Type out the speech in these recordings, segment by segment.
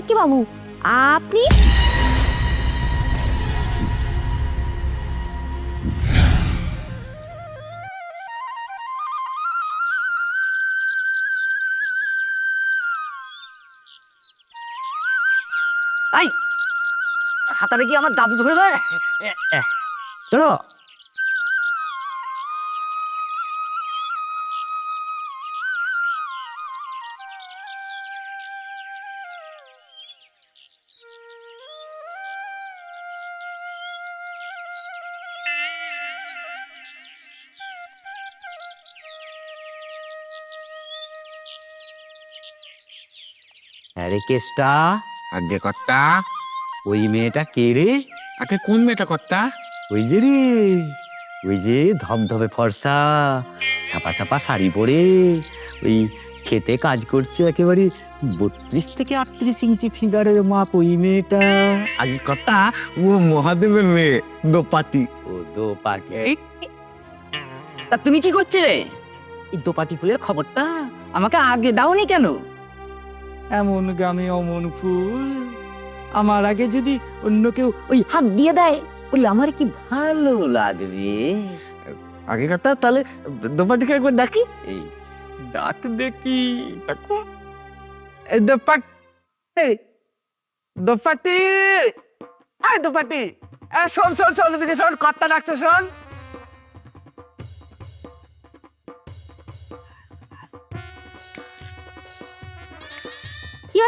কি বাবু আপনি আই হাতারে কি আমার দাদু ধরে দেয় আরে কেসটা আগে কর্তা। ওই মেয়েটা কে রে? আগে কোন মেয়েটা কর্তা? ওই যে রে ওই যে ধবধবে ফর্সা ছাপা ছাপা শাড়ি পরে ওই খেতে কাজ করছে একেবারে বত্রিশ থেকে আটত্রিশ ইঞ্চি ফিগারের মাপ ওই মেয়েটা। আগে কর্তা ও মহাদেবের মেয়ে দোপাতি। ও দোপাটি তা তুমি কি করছিলে? এই দোপাটি ফুলের খবরটা আমাকে আগে দাওনি কেন? এমন গ্রামে অমন ফুল। আমার আগে যদি অন্য কেউ ওই হাত দিয়ে দেয় বললে আমার কি ভালো লাগবে? আগে কথা তাহলে দোপাটিকে একবার ডাকি। এই ডাক দেখি। দোপাট এই দোপাটি এই দোপাটি শোন শোন শোন এদিকে শোন কর্তা ডাকছে শোন।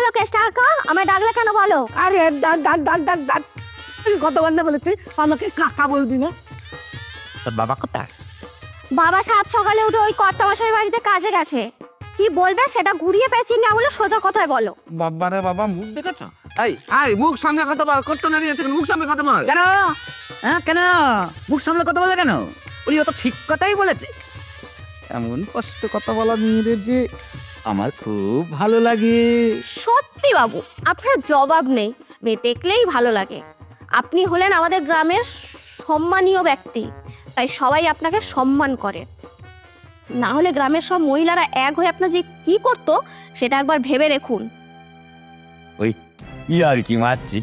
হলো কেষ্টা কাকা আমায় ডাকলে কেন বলো? আরে ডাক ডাক ডাক ডাক ডাক আমি কতবার না বলেছি আমাকে কাকা বলবি না। তোর বাবা কোথায়? বাবা সাত সকালে উঠে ওই কর্তা মশাই বাড়িতে কাজে গেছে। কি বলবে সেটা ঘুরিয়ে পেঁচিয়ে না বলে সোজা কথায় বলো। বাবা রে বাবা মুখ দেখেছ? এই এই মুখ সামনে কথা বল কত না নিয়েছে মুখ সামনে কথা বল। কেন? হ্যাঁ কেন? মুখ সামলে কথা বলে কেন? উনি অত ঠিক কথাই বলেছে। এমন কষ্ট কথা বলা মেয়েদের যে আমার খুব ভালো লাগে। সত্যি বাবু আপনার জবাব নেই। মেয়ে দেখলেই ভালো লাগে। আপনি হলেন আমাদের গ্রামের সম্মানীয় ব্যক্তি তাই সবাই আপনাকে সম্মান করে। না হলে গ্রামের সব মহিলারা এক হয়ে আপনার যে কি করতো সেটা একবার ভেবে দেখুন। ওই আর কি মারছি?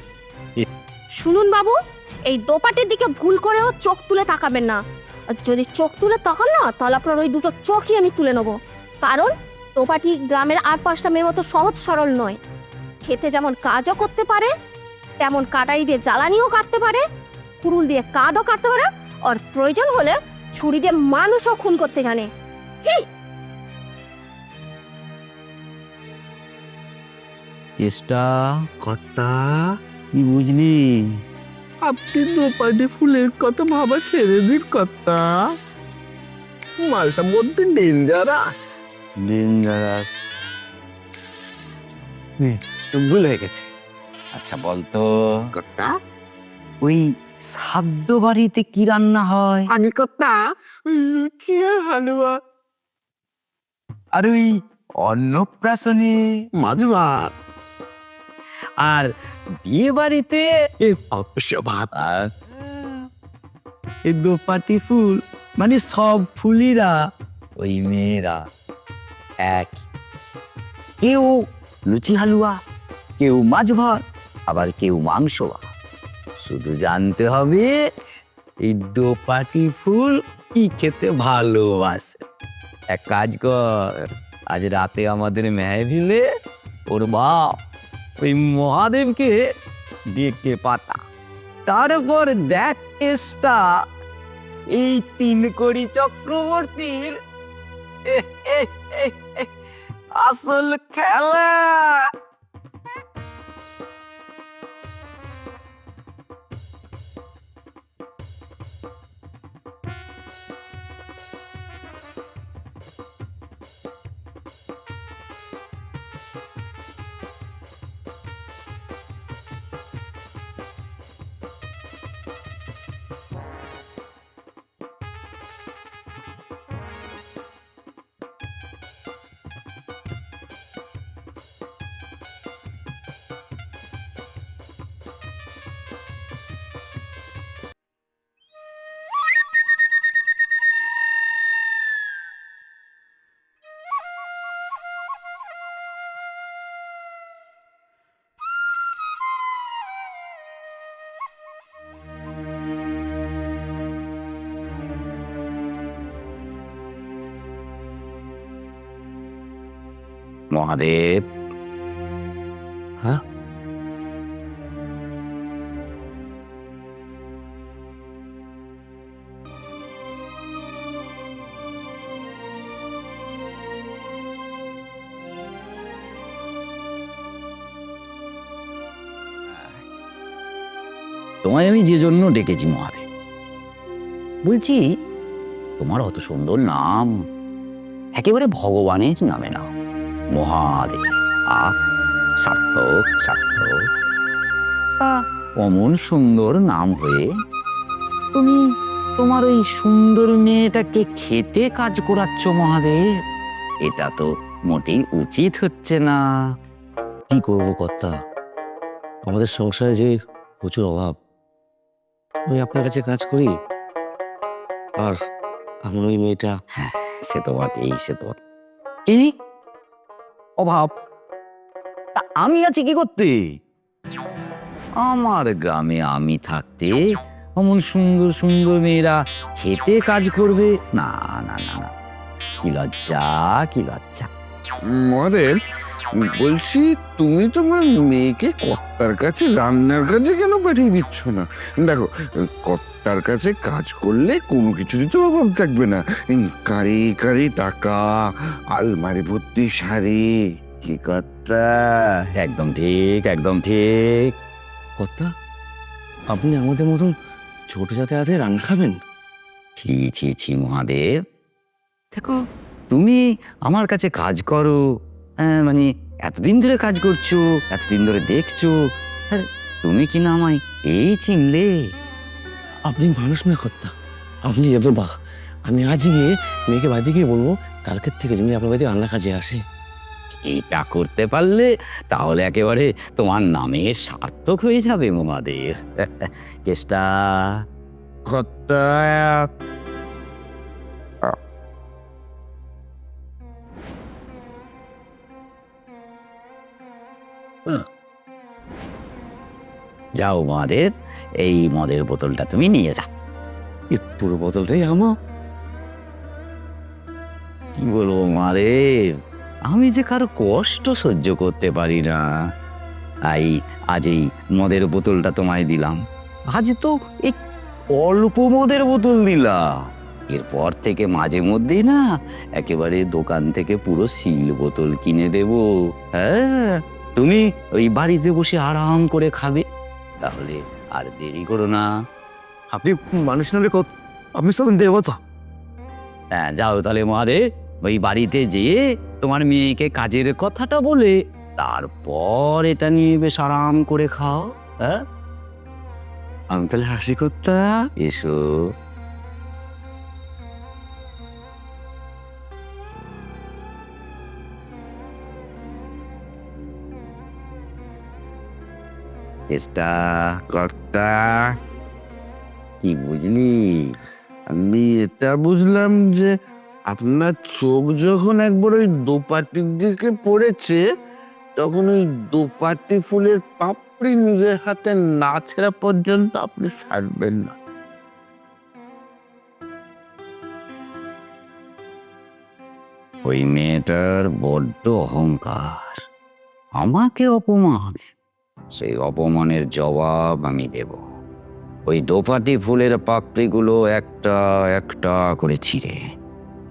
শুনুন বাবু এই দোপাটির দিকে ভুল করেও চোখ তুলে তাকাবেন না। আর যদি চোখ তুলে তাকান না তাহলে আপনার ওই দুটো চোখই আমি তুলে নেব। কারণ দোপাটি গ্রামের আর পাঁচটা মেয়ের মতো সহজ সরল নয়। খেতে যেমন কাজও করতে পারে তেমন কাটাই দিয়ে জ্বালানিও কাটতে পারে কুরুল দিয়ে কাঠও কাটতে পারে আর প্রয়োজন হলে ছুরি দিয়ে মানুষও খুন করতে জানে। কেসটা কর্তা? কি বুঝলি? আপনি দোপাটি ফুলের কথা ভাবা ছেড়ে দিন কর্তা। মালটা মধ্যে ডেঞ্জারাস। ডেঞ্জারাস ভুল হয়ে গেছে। আচ্ছা বলতো। কর্তা? ওই সাদ্য বাড়িতে কি রান্না হয়? আগে কর্তা লুচি আর হালুয়া। আর ওই অন্নপ্রাশনে। মাছ ভাত আর বিয়ে বাড়িতে অবশ্য ভাত আর এই দোপাটি ফুল মানে সব ফুলিরা ওই মেয়েরা। এক। কেউ লুচি হালুয়া, কেউ মাছ ভাত, আবার কেউ মাংস শুধু জানতে হবে, এই দোপাটি ফুল কি খেতে ভালোবাসে। এক কাজ কর, আজ রাতে আমাদের মেহভিলে ওর বাপ ওই মহাদেবকে ডেকে পাতা। তারপর দেখ এই তিন কোটি চক্রবর্তীর। আসল খেলা! মহাদেব। হ্যাঁ? তোমায় আমি যে জন্য ডেকেছি মহাদেব। বলছি তোমার অত সুন্দর নাম। একেবারে ভগবানের নামে নাও। মহাদেব। আ সার্থক সার্থক তা অমন সুন্দর নাম হয়ে তুমি তোমার ওই সুন্দর মেয়েটাকে খেতে কাজ করাচ্ছ মহাদেব। এটা তো মোটেই উচিত হচ্ছে না। কি করব কর্তা? আমাদের সংসারে যে প্রচুর অভাব। আমি আপনার কাছে কাজ করি। আর আমার ওই মেয়েটা? হ্যাঁ সে তো বটেই সে তো বটে। অভাব। তা আমি আছি কি করতে? আমার গ্রামে আমি থাকতে অমন সুন্দর সুন্দর মেয়েরা খেতে কাজ করবে। না না না না। কি লজ্জা কি লজ্জা। মহাদেব, বলছি তুমি তোমার মেয়েকে কর্তার কাছে, রান্নার কাজে কেন পাঠিয়ে দিচ্ছ না? দেখো কর্তার কাছে কাজ করলে কোনো কিছুরই তো অভাব থাকবে না। এই কারি কারি টাকা আলমারি ভর্তি শাড়ি কি কথা একদম ঠিক একদম ঠিক। কথা আপনি আমাদের মতন ছোট জাতে হাতে রান খাবেন? ছি ছি ছি মহাদেব। দেখো তুমি আমার কাছে কাজ করো। হ্যাঁ, মানে এতদিন ধরে কাজ করছ এতদিন ধরে দেখছ। আর তুমি কি না আমায় এই চিনলে? আপনি মানুষ না কর্তা। আপনি যাবে বাহ আমি আজ গিয়ে মেয়েকে বাড়িতে গিয়ে বলব কালকের থেকে যিনি আপনার বাড়িতে রান্না কাজে আসে। এইটা করতে পারলে তাহলে একেবারে তোমার নামে সার্থক হয়ে যাবে মহাদেব কেষ্টা। কর্তা। যাও মহাদেব এই মদের বোতলটা তুমি নিয়ে যাও। এ পুরো বোতলটাই আমার কি বলব মহাদেব আমি যে কারও কষ্ট সহ্য করতে পারি না। তাই আজ এই মদের বোতলটা তোমায় দিলাম। আজ তো এই অল্প মদের বোতল দিলাম এরপর থেকে মাঝে মধ্যেই না একেবারে দোকান থেকে পুরো সিল বোতল কিনে দেব। হ্যাঁ তুমি ওই বাড়িতে বসে আরাম করে খাবে। তাহলে আর দেরি করো না। আপনি মানুষ নামে কত আপনি সব দেবতা। হ্যাঁ যাও তাহলে মহাদেব ওই বাড়িতে যেয়ে তোমার মেয়েকে কাজের কথাটা বলে তারপর এটা নিয়ে বেশ আরাম করে খাও হ্যাঁ? আমি তাহলে হাসি কর্তা। এসো। চেষ্টা কর্তা কি বুঝলি? আমি এটা বুঝলাম যে আপনার চোখ যখন একবার ওই দোপাটির দিকে পড়েছে, তখন ওই দোপাটি ফুলের পাপড়ি নিজের হাতে না ছেঁড়া পর্যন্ত আপনি ছাড়বেন না। ওই মেয়েটার বড্ড অহংকার। আমাকে অপমান। সেই অপমানের জবাব আমি দেব। ওই দোপাটি ফুলের পাপড়িগুলো একটা একটা করে ছিঁড়ে,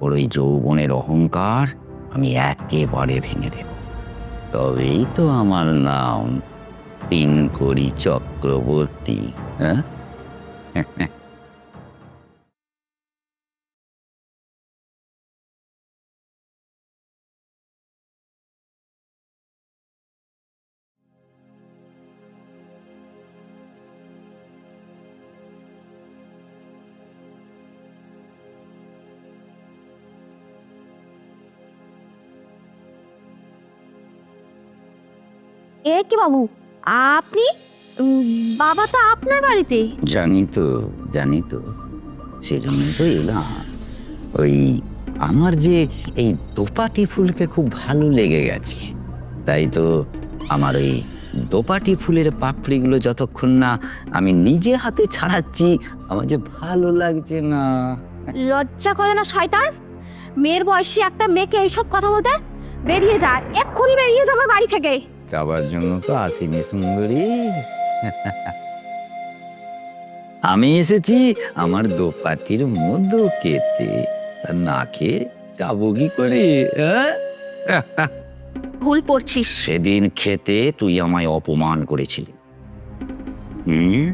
ওর ওই যৌবনের অহংকার আমি একেবারে ভেঙে দেব। তবেই তো আমার নাম তিন করি চক্রবর্তী হ্যাঁ? এ কি বাবু? আপনি? বাবা তো আপনার বাড়িতে। জানি তো জানি তো। সেজন্যই তো এলাম। ওই আমার যে এই দোপাটি ফুলকে খুব ভালো লেগে গেছে তাই তো আমার ওই দোপাটি ফুলের পাপড়িগুলো যতক্ষণ না আমি নিজে হাতে ছাড়াচ্ছি আমার যে ভালো লাগছে না। লজ্জা করে না শয়তান? মেয়ের বয়সী একটা মেয়েকে এইসব কথা বলতে বেরিয়ে যা এক্ষুনি বেরিয়ে যা আমার বাড়ি থেকে। যাবার জন্য তো আসিনি সুন্দরী। আমি এসেছি আমার দোপাটির মধু খেতে না খেয়ে যাব কি করে হ্যাঁ? ভুল পড়ছিস। সেদিন খেতে তুই আমায় অপমান করেছিলি। হুম?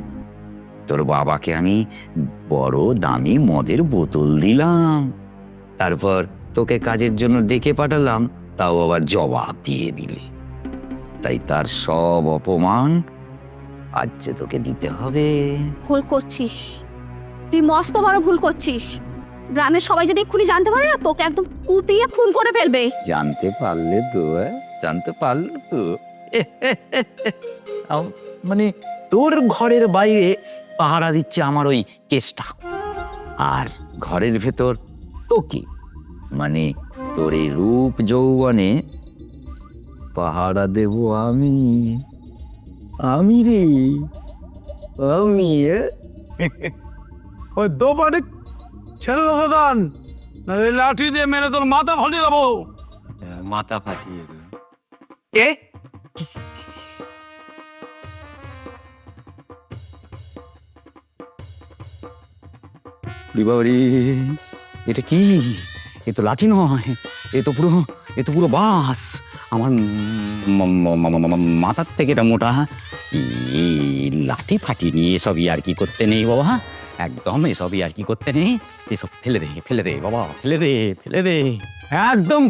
তোর বাবাকে আমি বড় দামি মদের বোতল দিলাম। তারপর তোকে কাজের জন্য ডেকে পাঠালাম তাও আবার জবাব দিয়ে দিলি। তাই তার সব অপমান আজ যে তোকে দিতে হবে। ভুল করছিস। তুই মস্ত বড় ভুল করছিস। গ্রামের সবাই যদি এক্ষুনি জানতে পারে না তোকে একদম কুপিয়ে খুন করে ফেলবে। জানতে পারলে তো? জানতে পারলে তো। মানে তোর ঘরের বাইরে পাহারা দিচ্ছে আমার ওই কেসটা। আর ঘরের ভেতর তো কি মানে তোর এই রূপ যৌবনে পাহারা দেব আমি। আমি রে। আমি? ওই দোপাটি ছেড়ে দাও দান লাঠি দিয়ে মেরে তোর মাথা ফাটিয়ে দেবো। মাথা ফাটিয়ে। এ? বিবাবরি এটা কি? এ তো লাঠি নয় এ তো পুরো এ তো পুরো বাস আমার মাথার থেকে এটা মোটা এই লাঠি ফাটি নিয়ে এসবই আর কি করতে নেই, বাবা একদম এসবই আর কি করতে নেই। এসব ফেলে দে ফেলে দে, বাবা, ফেলে দে ফেলে দে। একদম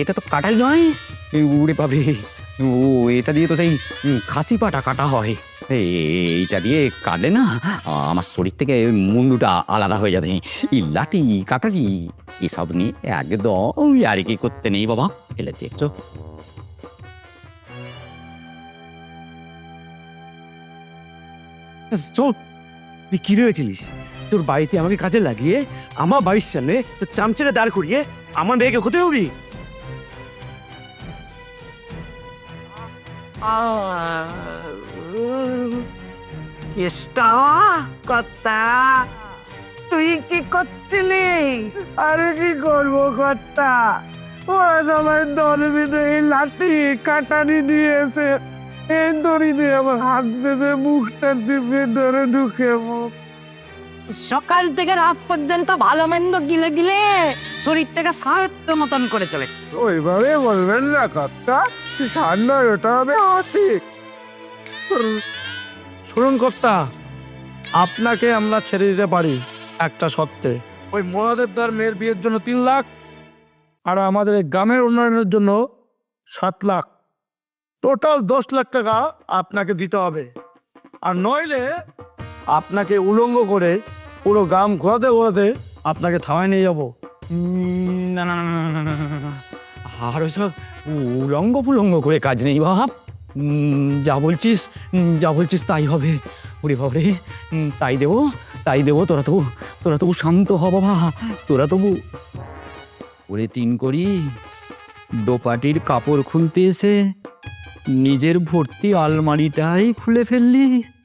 এটা তো কাটাই নয়? উড়ে পাবে। ও, এটা দিয়ে তো সেই খাসি পাটা কাটা হয়। এইটা দিয়ে কাটলে না আমার শরীর থেকে মুন্ডুটা আলাদা হয়ে যাবে। ই লাঠি কাটারি এসব নিয়ে একদম আর কি করতে নেই বাবা। ফেলে দেখছ। চল তুই কি রয়েছিলিস? তোর বাড়িতে আমাকে কাজে লাগিয়ে আমার বাড়ির সামনে তোর চামচেরে দাঁড় করিয়ে আমার মেয়েকে হতে হবি? কেষ্টা কর্তা। তুই কি করছিলি? আরে কি করব কর্তা? ওরা সবাই দলে বেঁধে এই লাঠি কাটারি দিয়েছে। এই দড়ি দিয়ে আমার হাত বেঁধে মুখটা দিবে ধরে ঢুকে মুখ সকাল থেকে রাত পর্যন্ত ভালো মন্দ গিলে গিলে শরীর থেকে সাহায্য মতন করে চলে ওইভাবে বলবেন না কর্তা। সান্নয় ওটা হবে অতিক শুনুন কর্তা আপনাকে আমরা ছেড়ে দিতে পারি একটা সত্ত্বে ওই মহাদেব তার মেয়ের বিয়ের জন্য তিন লাখ আর আমাদের গ্রামের উন্নয়নের জন্য সাত লাখ টোটাল দশ লাখ টাকা আপনাকে দিতে হবে আর নইলে আপনাকে উলঙ্গ করে পুরো গ্রাম ঘোরাতে ঘোরাতে আপনাকে থামায় নিয়ে যাব। আর ওইসব উলঙ্গ পুলঙ্গ করে কাজ নেই উম, যা বলছিস যা বলছিস তাই হবে। ওরে বাবরে তাই দেবো তাই দেবো, তোরা তবু তোরা তবু শান্ত হ বাবা, তোরা তবু। ওরে তিন করি, দোপাটির কাপড় খুলতে এসে নিজের ভর্তি আলমারিটাই খুলে ফেললি।